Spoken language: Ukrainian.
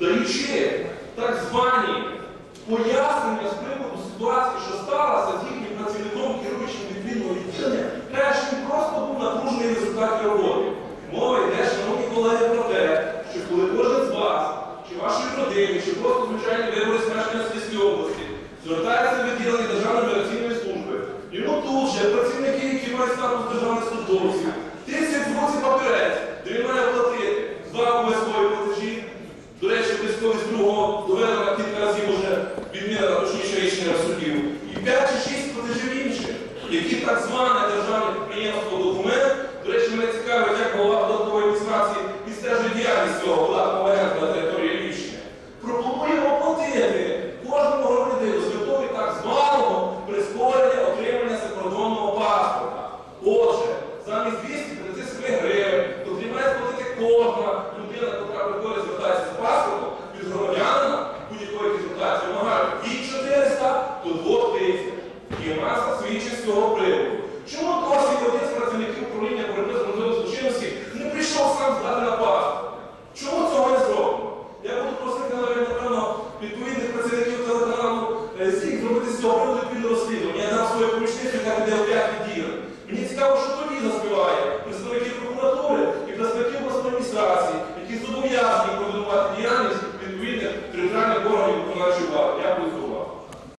даючи так звані пояснення з приводу ситуації, що сталося з їхнім працівником, керуючим відповідного відділення, каже, що він просто був напружений в результаті роботи. Мова йде, шановні колеги, про те, що коли кожен з вас, чи вашої родини, чи просто звичайні виборець мешканець Сільської області, звертається в відділення Державної міграційної служби, йому тут же працівники, які мають статус державних службовців, які так зване державне підприємство документ. До речі, мене цікавить, як голова податкової адміністрації відстежує діяльність цього податкового агента на території Львівщини. Пропонуємо оплатити кожному громадянину з метою так званого прискорення отримання закордонного паспорта. Отже, замість 257 гривень, котрі має сплатити кожна людина, яка приходить звертається з паспортом, від громадянина будь-якої консультації вимагають від 400 до які у нас з цього приводу. Чому досі один працівників управління боротьби з організованою злочинності не прийшов сам здати на базу? Чому цього не зроблено? Я буду просити, напевно, відповідних працівників телеканалу е, ЗІК зробити з цього приводу відповідне розслідування. Я дам своє помічницю, яка буде в п'яті діє. Мені цікаво, що тоді заспіває представників прокуратури і представників обласної адміністрації, які зобов'язані координувати діяльність відповідних територіальних органів виконавчої влади.